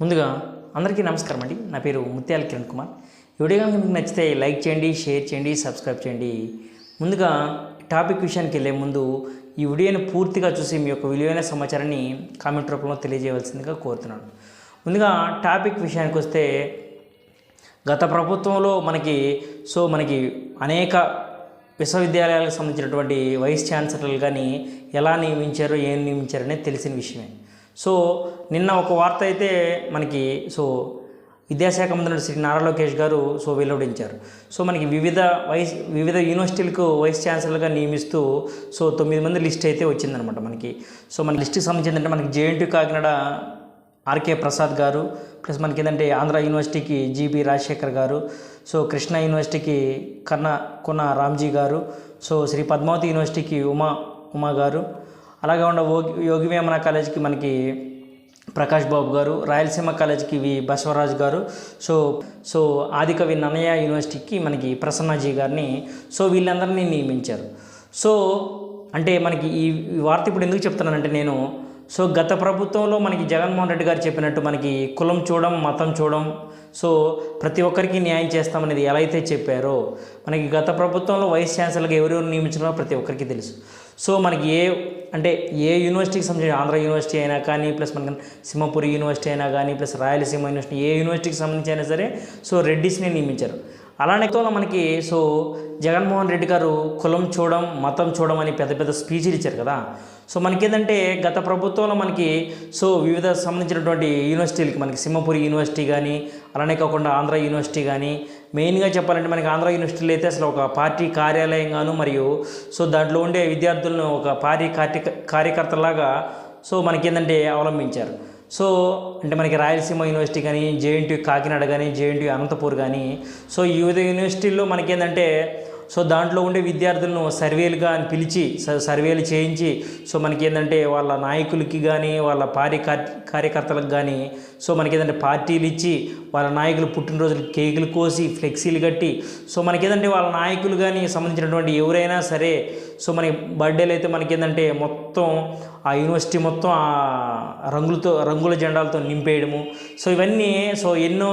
ముందుగా అందరికీ నమస్కారం అండి. నా పేరు ముత్యాల కిరణ్ కుమార్. ఈ వీడియో కనుక మీకు నచ్చితే లైక్ చేయండి షేర్ చేయండి సబ్స్క్రైబ్ చేయండి. ముందుగా టాపిక్ విషయానికి వెళ్ళే ముందు ఈ వీడియోని పూర్తిగా చూసి మీ యొక్క విలువైన సమాచారాన్ని కామెంట్ రూపంలో తెలియజేయవలసిందిగా కోరుతున్నాను. ముందుగా టాపిక్ విషయానికి వస్తే గత ప్రభుత్వంలో మనకి సో మనకి అనేక విశ్వవిద్యాలయాలకు సంబంధించినటువంటి వైస్ ఛాన్సలర్లు కానీ ఎలా నియమించారో ఏం నియమించారో అనేది తెలిసిన విషయమే. సో నిన్న ఒక వార్త అయితే మనకి సో విద్యాశాఖ మంత్రి శ్రీ నారా లోకేష్ గారు సో వెలువడించారు. సో మనకి వివిధ వైస్ వివిధ యూనివర్సిటీలకు వైస్ ఛాన్సలర్గా నియమిస్తూ సో తొమ్మిది మంది లిస్ట్ అయితే వచ్చిందనమాట మనకి. సో మన లిస్ట్కి సంబంధించి అంటే మనకి జేఎన్టీ కాకినాడ ఆర్కే ప్రసాద్ గారు ప్లస్ మనకి ఏంటంటే ఆంధ్ర యూనివర్సిటీకి జీబీ రాజశేఖర్ గారు సో కృష్ణ యూనివర్సిటీకి కన్న కొన రామ్జీ గారు సో శ్రీ పద్మావతి యూనివర్సిటీకి ఉమా ఉమా గారు అలాగే ఉన్న యోగి వేమన కాలేజీకి మనకి ప్రకాష్ బాబు గారు రాయలసీమ కాలేజీకి వి బసవరాజు గారు. సో సో ఆదికవి నన్నయ్య యూనివర్సిటీకి మనకి ప్రసన్నజీ గారిని సో వీళ్ళందరినీ నియమించారు. సో అంటే మనకి ఈ వార్త ఇప్పుడు ఎందుకు చెప్తున్నానంటే నేను సో గత ప్రభుత్వంలో మనకి జగన్మోహన్ రెడ్డి గారు చెప్పినట్టు మనకి కులం చూడం మతం చూడం సో ప్రతి ఒక్కరికి న్యాయం చేస్తామనేది ఎలా అయితే చెప్పారో మనకి గత ప్రభుత్వంలో వైస్ ఛాన్సలర్గా ఎవరెవరు నియమించారో ప్రతి ఒక్కరికి తెలుసు. సో మనకి ఏ అంటే ఏ యూనివర్సిటీకి సంబంధించిన ఆంధ్ర యూనివర్సిటీ అయినా కానీ ప్లస్ మనకి సింహపురి యూనివర్సిటీ అయినా కానీ ప్లస్ రాయలసీమ యూనివర్సిటీ ఏ యూనివర్సిటీకి సంబంధించి అయినా సరే సో రెడ్డిస్ని నియమించారు. అలానే ఎక్కువగా మనకి సో జగన్మోహన్ రెడ్డి గారు కులం చూడడం మతం చూడడం అని పెద్ద పెద్ద స్పీచ్లు ఇచ్చారు కదా. సో మనకేంటంటే గత ప్రభుత్వంలో మనకి సో వివిధ సంబంధించినటువంటి యూనివర్సిటీలకి మనకి సింహపురి యూనివర్సిటీ కానీ అలానే కాకుండా ఆంధ్ర యూనివర్సిటీ కానీ మెయిన్గా చెప్పాలంటే మనకి ఆంధ్ర యూనివర్సిటీలో అయితే అసలు ఒక పార్టీ కార్యాలయంగాను మరియు సో దాంట్లో ఉండే విద్యార్థులను ఒక పార్టీ కార్య కార్యకర్తలాగా సో మనకేంటంటే అవలంబించారు. సో అంటే మనకి రాయలసీమ యూనివర్సిటీ కానీ జేఎన్టీ కాకినాడ కానీ జేఎన్టీ అనంతపూర్ కానీ సో ఈ వివిధ యూనివర్సిటీల్లో మనకేంటంటే సో దాంట్లో ఉండే విద్యార్థులను సర్వేలుగా అని పిలిచి స- సర్వేలు చేయించి సో మనకి ఏంటంటే వాళ్ళ నాయకులకి కానీ వాళ్ళ పార్టీ కార్యకర్తలకు కానీ సో మనకి ఏంటంటే పార్టీలు ఇచ్చి వాళ్ళ నాయకులు పుట్టినరోజులు కేకులు కోసి ఫ్లెక్సీలు కట్టి సో మనకి ఏంటంటే వాళ్ళ నాయకులు కానీ సంబంధించినటువంటి ఎవరైనా సరే సో మనకి బర్త్డేలు అయితే మనకి ఏంటంటే మొత్తం ఆ యూనివర్సిటీ మొత్తం ఆ రంగులతో రంగుల జెండాలతో నింపేయడము. సో ఇవన్నీ సో ఎన్నో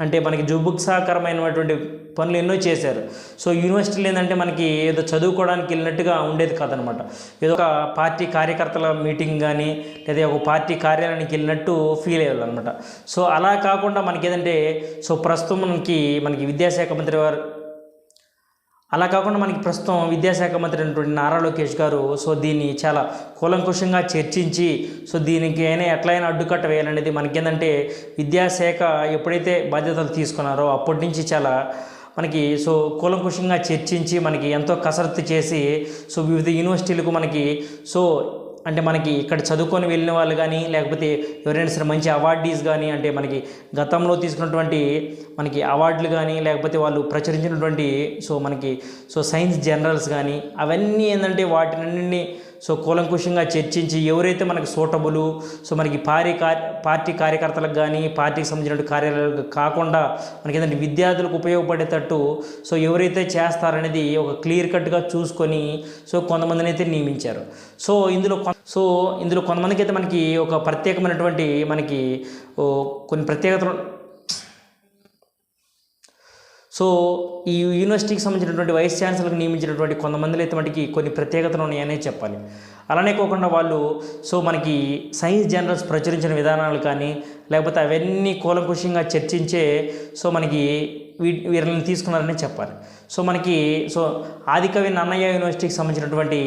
అంటే మనకి జుబుక్సాకరమైనటువంటి పనులు ఎన్నో చేశారు. సో యూనివర్సిటీలు ఏంటంటే మనకి ఏదో చదువుకోవడానికి వెళ్ళినట్టుగా ఉండేది కాదనమాట. ఏదో ఒక పార్టీ కార్యకర్తల మీటింగ్ కానీ లేదా ఒక పార్టీ కార్యాలయానికి వెళ్ళినట్టు ఫీల్ అయ్యాలన్నమాట సో అలా కాకుండా మనకి ఏదంటే సో ప్రస్తుతం మనకి మనకి విద్యాశాఖ మంత్రి వారు అలా కాకుండా మనకి ప్రస్తుతం విద్యాశాఖ మంత్రి అయినటువంటి నారా లోకేష్ గారు సో దీన్ని చాలా కూలంకుషంగా చర్చించి సో దీనికి అయినా ఎట్లయినా అడ్డుకట్ట వేయాలనేది మనకేంటంటే విద్యాశాఖ ఎప్పుడైతే బాధ్యతలు తీసుకున్నారో అప్పటి నుంచి చాలా మనకి సో కూలంకుషంగా చర్చించి మనకి ఎంతో కసరత్తు చేసి సో వివిధ యూనివర్సిటీలకు మనకి సో అంటే మనకి ఇక్కడ చదువుకొని వెళ్ళిన వాళ్ళు కానీ లేకపోతే ఎవరైనా సరే మంచి అవార్డీస్ కానీ అంటే మనకి గతంలో తీసుకున్నటువంటి మనకి అవార్డులు కానీ లేకపోతే వాళ్ళు ప్రచురించినటువంటి సో మనకి సో సైన్స్ జర్నల్స్ కానీ అవన్నీ ఏంటంటే వాటినన్నింటినీ సో కూలంకుషంగా చర్చించి ఎవరైతే మనకి సూటబుల్ సో మనకి పార్టీ పార్టీ కార్యకర్తలకు కానీ పార్టీకి సంబంధించిన కార్యాలయాలకు కాకుండా మనకి ఏంటంటే విద్యార్థులకు ఉపయోగపడేటట్టు సో ఎవరైతే చేస్తారనేది ఒక క్లియర్ కట్గా చూసుకొని సో కొంతమందిని అయితే నియమించారు. సో ఇందులో సో ఇందులో కొంతమందికి అయితే మనకి ఒక ప్రత్యేకమైనటువంటి మనకి ఓ కొన్ని ప్రత్యేకతలు సో ఈ యూనివర్సిటీకి సంబంధించినటువంటి వైస్ ఛాన్సలర్కి నియమించినటువంటి కొంతమందిలో అయితే మనకి కొన్ని ప్రత్యేకతలు ఉన్నాయనే చెప్పాలి. అలానే కాకుండా వాళ్ళు సో మనకి సైన్స్ జర్నల్స్ ప్రచురించిన విధానాలు కానీ లేకపోతే అవన్నీ కూలంకుషంగా చర్చించే సో మనకి వీ వీళ్ళని తీసుకున్నారని చెప్పాలి. సో మనకి సో ఆదికవి నన్నయ్య యూనివర్సిటీకి సంబంధించినటువంటి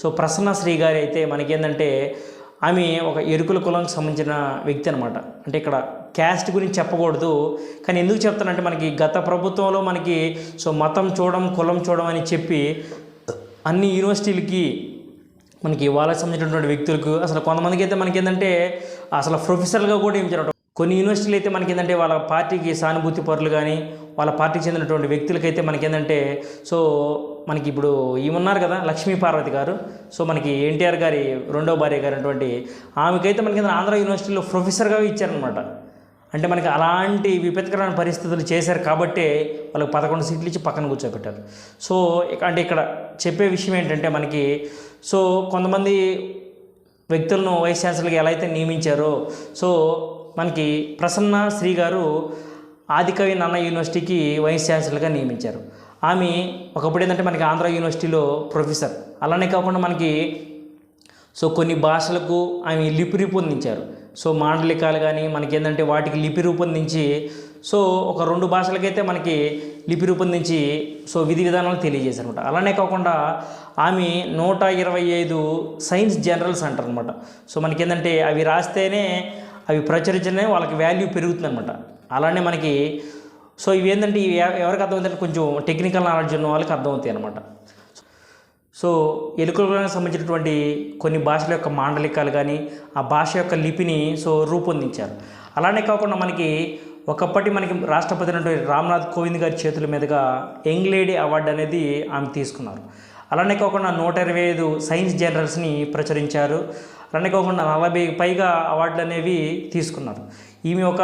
సో ప్రసన్న శ్రీ గారి అయితే మనకి ఏంటంటే ఆమె ఒక ఎరుకుల కులంకి సంబంధించిన వ్యక్తి అనమాట అంటే ఇక్కడ క్యాస్ట్ గురించి చెప్పకూడదు. కానీ ఎందుకు చెప్తానంటే మనకి గత ప్రభుత్వంలో మనకి సో మతం చూడడం కులం చూడడం అని చెప్పి అన్ని యూనివర్సిటీలకి మనకి వాళ్ళకి సంబంధించినటువంటి వ్యక్తులకు అసలు కొంతమందికి అయితే మనకి ఏంటంటే అసలు ప్రొఫెసర్గా కూడా ఏమించారు కొన్ని యూనివర్సిటీలు అయితే మనకి ఏంటంటే వాళ్ళ పార్టీకి సానుభూతి పరులు కానీ వాళ్ళ పార్టీకి చెందినటువంటి వ్యక్తులకైతే మనకి ఏంటంటే సో మనకి ఇప్పుడు ఈమెన్నారు కదా లక్ష్మీ పార్వతి గారు. సో మనకి ఎన్టీఆర్ గారి రెండో భార్య గారైనటువంటి ఆమెకైతే మనకి ఆంధ్ర యూనివర్సిటీలో ప్రొఫెసర్గా ఇచ్చారనమాట అంటే మనకి అలాంటి విపత్కరమైన పరిస్థితులు చేశారు కాబట్టే వాళ్ళకి పదకొండు సీట్లు ఇచ్చి పక్కన కూర్చోబెట్టారు. సో అంటే ఇక్కడ చెప్పే విషయం ఏంటంటే మనకి సో కొంతమంది వ్యక్తులను వైస్ ఛాన్సలర్గా ఎలా అయితే నియమించారో సో మనకి ప్రసన్న శ్రీ గారు ఆదికవి నన్న యూనివర్సిటీకి వైస్ ఛాన్సలర్గా నియమించారు. ఆమె ఒకప్పుడు ఏంటంటే మనకి ఆంధ్ర యూనివర్సిటీలో ప్రొఫెసర్. అలానే కాకుండా మనకి సో కొన్ని భాషలకు ఆమె లిపి రూపొందించారు సో మాండలికాలు కానీ మనకి ఏంటంటే వాటికి లిపి రూపొందించి సో ఒక రెండు భాషలకైతే మనకి లిపి రూపొందించి సో విధి విధానాలు తెలియజేశారు అనమాట అలానే కాకుండా ఆమె నూట ఇరవై ఐదు సైన్స్ జనరల్స్ అంటారనమాట సో మనకి ఏంటంటే అవి రాస్తేనే అవి ప్రచురించనే వాళ్ళకి వాల్యూ పెరుగుతుందనమాట అలానే మనకి సో ఇవి ఏంటంటే ఇవి ఎవరికి అర్థమవుతాయంటే కొంచెం టెక్నికల్ నాలెడ్జ్ ఉన్న వాళ్ళకి అర్థమవుతాయి అనమాట సో ఎలుకలకు సంబంధించినటువంటి కొన్ని భాషల యొక్క మాండలికాలు కానీ ఆ భాష యొక్క లిపిని సో రూపొందించారు. అలానే కాకుండా మనకి ఒకప్పటి మనకి రాష్ట్రపతి అయినటువంటి రామ్నాథ్ కోవింద్ గారి చేతుల మీదుగా యంగ్ లేడీ అవార్డు అనేది ఆమె తీసుకున్నారు. అలానే కాకుండా నూట ఇరవై ఐదు సైన్స్ జర్నల్స్ని ప్రచురించారు. అలానే కాకుండా నలభై పైగా అవార్డులు అనేవి తీసుకున్నారు. ఈమె ఒక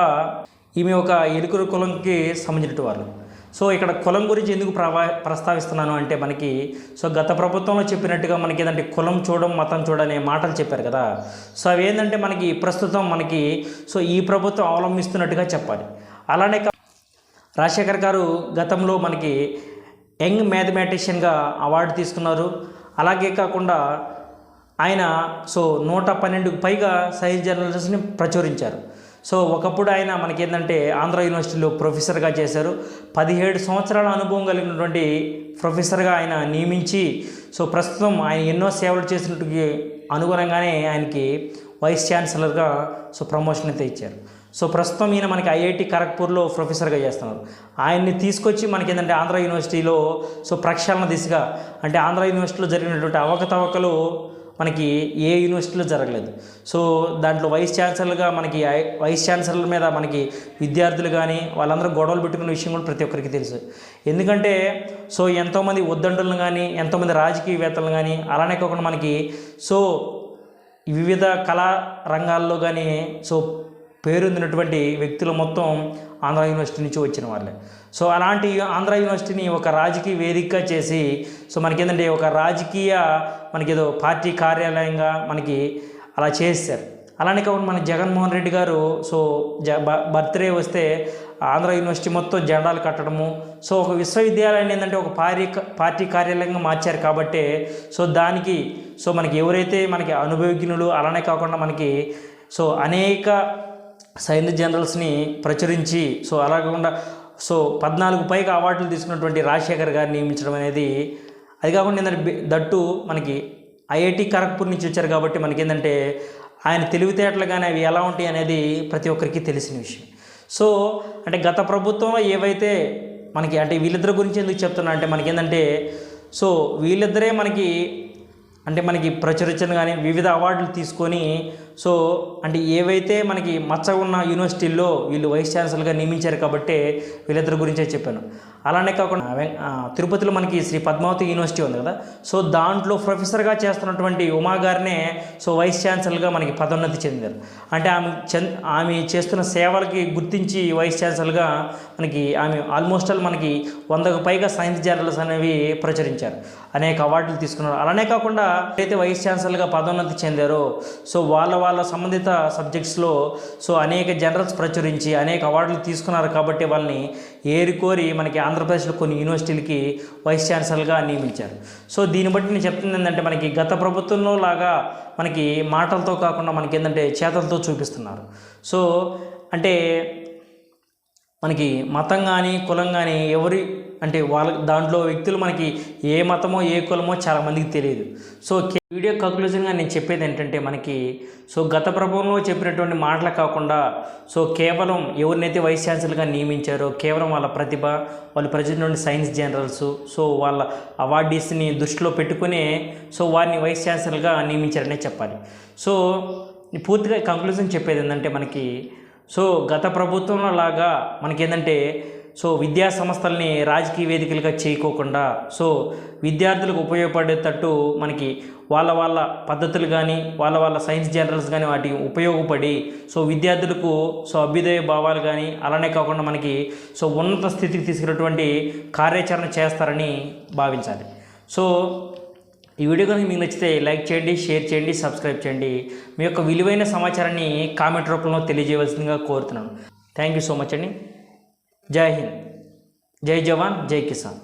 ఈమె ఒక ఎలుకల కులంకి సంబంధించిన వాళ్ళు. సో ఇక్కడ కులం గురించి ఎందుకు ప్రవా ప్రస్తావిస్తున్నాను అంటే మనకి సో గత ప్రభుత్వంలో చెప్పినట్టుగా మనకి ఏదంటే కులం చూడడం మతం చూడనే మాటలు చెప్పారు కదా. సో అవి ఏంటంటే మనకి ప్రస్తుతం మనకి సో ఈ ప్రభుత్వం అవలంబిస్తున్నట్టుగా చెప్పాలి. అలానే రాజశేఖర్ గారు గతంలో మనకి యంగ్ మ్యాథమెటిషియన్గా అవార్డు తీసుకున్నారు. అలాగే కాకుండా ఆయన సో నూట పన్నెండుకు పైగా సైన్స్ జర్నల్స్ని ప్రచురించారు. సో ఒకప్పుడు ఆయన మనకేంటంటే ఆంధ్ర యూనివర్సిటీలో ప్రొఫెసర్గా చేశారు. పదిహేడు సంవత్సరాల అనుభవం కలిగినటువంటి ప్రొఫెసర్గా ఆయన నియమించి సో ప్రస్తుతం ఆయన ఎన్నో సేవలు చేసినట్టుకి అనుగుణంగానే ఆయనకి వైస్ ఛాన్సలర్గా సో ప్రమోషన్ అయితే ఇచ్చారు. సో ప్రస్తుతం ఈయన మనకి ఐఐటి ఖరగ్పూర్లో ప్రొఫెసర్గా చేస్తున్నారు. ఆయన్ని తీసుకొచ్చి మనకి ఏంటంటే ఆంధ్ర యూనివర్సిటీలో సో ప్రక్షాళన దిశగా అంటే ఆంధ్ర యూనివర్సిటీలో జరిగినటువంటి అవకతవకలు మనకి ఏ యూనివర్సిటీలో జరగలేదు. సో దాంట్లో వైస్ ఛాన్సలర్గా మనకి ఐ- వైస్ ఛాన్సలర్ మీద మనకి విద్యార్థులు కానీ వాళ్ళందరూ గొడవలు పెట్టుకున్న విషయం కూడా ప్రతి ఒక్కరికి తెలుసు. ఎందుకంటే సో ఎంతోమంది ఉద్దండులను కానీ ఎంతోమంది రాజకీయవేత్తలను కానీ అలానే కాకుండా మనకి సో వివిధ కళా రంగాల్లో కానీ సో పేరొందినటువంటి వ్యక్తులు మొత్తం ఆంధ్ర యూనివర్సిటీ నుంచి వచ్చిన వాళ్ళే. సో అలాంటి ఆంధ్ర యూనివర్సిటీని ఒక రాజకీయ వేదికగా చేసి సో మనకి ఏంటంటే ఒక రాజకీయ మనకి ఏదో పార్టీ కార్యాలయంగా మనకి అలా చేశారు అలానే కాకుండా మన జగన్మోహన్ రెడ్డి గారు సో జ బ- బర్త్డే వస్తే ఆంధ్ర యూనివర్సిటీ మొత్తం జెండాలు కట్టడము సో ఒక విశ్వవిద్యాలయాన్ని ఏంటంటే ఒక పార్టీ పార్టీ కార్యాలయంగా మార్చారు కాబట్టి సో దానికి సో మనకి ఎవరైతే మనకి అనుభవజ్ఞులు అలానే కాకుండా మనకి సో అనేక సైన్స్ జనరల్స్ని ప్రచురించి సో అలా కాకుండా సో పద్నాలుగు పైగా అవార్డులు తీసుకున్నటువంటి రాజశేఖర్ గారిని నియమించడం అనేది అది కాకుండా ఏంటంటే దట్టు మనకి ఐఐటి ఖరగ్పూర్ నుంచి వచ్చారు కాబట్టి మనకేంటంటే ఆయన తెలివితేటలు కానీ అవి ఎలా ఉంటాయి అనేది ప్రతి ఒక్కరికి తెలిసిన విషయం. సో అంటే గత ప్రభుత్వంలో ఏవైతే మనకి అంటే వీళ్ళిద్దరి గురించి ఎందుకు చెప్తున్నా అంటే మనకేంటంటే సో వీళ్ళిద్దరే మనకి అంటే మనకి ప్రచురించను కానీ వివిధ అవార్డులు తీసుకొని సో అంటే ఏవైతే మనకి మచ్చ ఉన్న యూనివర్సిటీల్లో వీళ్ళు వైస్ ఛాన్సలర్గా నియమించారు కాబట్టి వీళ్ళిద్దరి గురించే చెప్పాను. అలానే కాకుండా తిరుపతిలో మనకి శ్రీ పద్మావతి యూనివర్సిటీ ఉంది కదా సో దాంట్లో ప్రొఫెసర్గా చేస్తున్నటువంటి ఉమా గారినే సో వైస్ ఛాన్సలర్గా మనకి పదోన్నతి చెందారు. అంటే ఆమె చెంద ఆమె చేస్తున్న సేవలకి గుర్తించి వైస్ ఛాన్సలర్గా మనకి ఆమె ఆల్మోస్ట్ ఆల్ మనకి వందకు పైగా సైన్స్ జర్నల్స్ అనేవి ప్రచురించారు. అనేక అవార్డులు తీసుకున్నారు. అలానే కాకుండా అయితే వైస్ ఛాన్సలర్గా పదోన్నతి చెందారో సో వాళ్ళ వాళ్ళ సంబంధిత సబ్జెక్ట్స్లో సో అనేక జనరల్స్ ప్రచురించి అనేక అవార్డులు తీసుకున్నారు కాబట్టి వాళ్ళని ఏరికోరి మనకి ఆంధ్రప్రదేశ్లో కొన్ని యూనివర్సిటీలకి వైస్ ఛాన్సలర్గా నియమించారు. సో దీన్ని బట్టి నేను చెప్తుంది ఏంటంటే మనకి గత ప్రభుత్వంలో లాగా మనకి మాటలతో కాకుండా మనకి ఏంటంటే చేతలతో చూపిస్తున్నారు. సో అంటే మనకి మతం కానీ కులం కానీ ఎవరి అంటే వాళ్ళ దాంట్లో వ్యక్తులు మనకి ఏ మతమో ఏ కులమో చాలా మందికి తెలియదు. సో వీడియో కంక్లూజన్గా నేను చెప్పేది ఏంటంటే మనకి సో గత ప్రభుత్వంలో చెప్పినటువంటి మాటలు కాకుండా సో కేవలం ఎవరినైతే వైస్ ఛాన్సలర్గా నియమించారో కేవలం వాళ్ళ ప్రతిభ వాళ్ళు ప్రజెంట్ సైన్స్ జనరల్స్ సో వాళ్ళ అవార్డీస్ని దృష్టిలో పెట్టుకునే సో వారిని వైస్ ఛాన్సలర్గా నియమించారనే చెప్పాలి. సో పూర్తిగా కంక్లూజన్ చెప్పేది ఏంటంటే మనకి సో గత ప్రభుత్వంలో లాగా మనకేంటంటే సో విద్యా సంస్థల్ని రాజకీయ వేదికలుగా చేయకోకుండా సో విద్యార్థులకు ఉపయోగపడేటట్టు మనకి వాళ్ళ వాళ్ళ పద్ధతులు కానీ వాళ్ళ వాళ్ళ సైన్స్ జర్నల్స్ కానీ వాటి ఉపయోగపడి సో విద్యార్థులకు సో అభ్యుదయ భావాలు కానీ అలానే కాకుండా మనకి సో ఉన్నత స్థితికి తీసుకున్నటువంటి కార్యాచరణ చేస్తారని భావించాలి. సో ఈ వీడియో కనుక మీకు నచ్చితే లైక్ చేయండి షేర్ చేయండి సబ్స్క్రైబ్ చేయండి. మీ యొక్క విలువైన సమాచారాన్ని కామెంట్ రూపంలో తెలియజేయవలసిందిగా కోరుతున్నాను. థ్యాంక్ యూ సో మచ్ అండి. జై హింద్ జై జవాన్ జై కిసాన్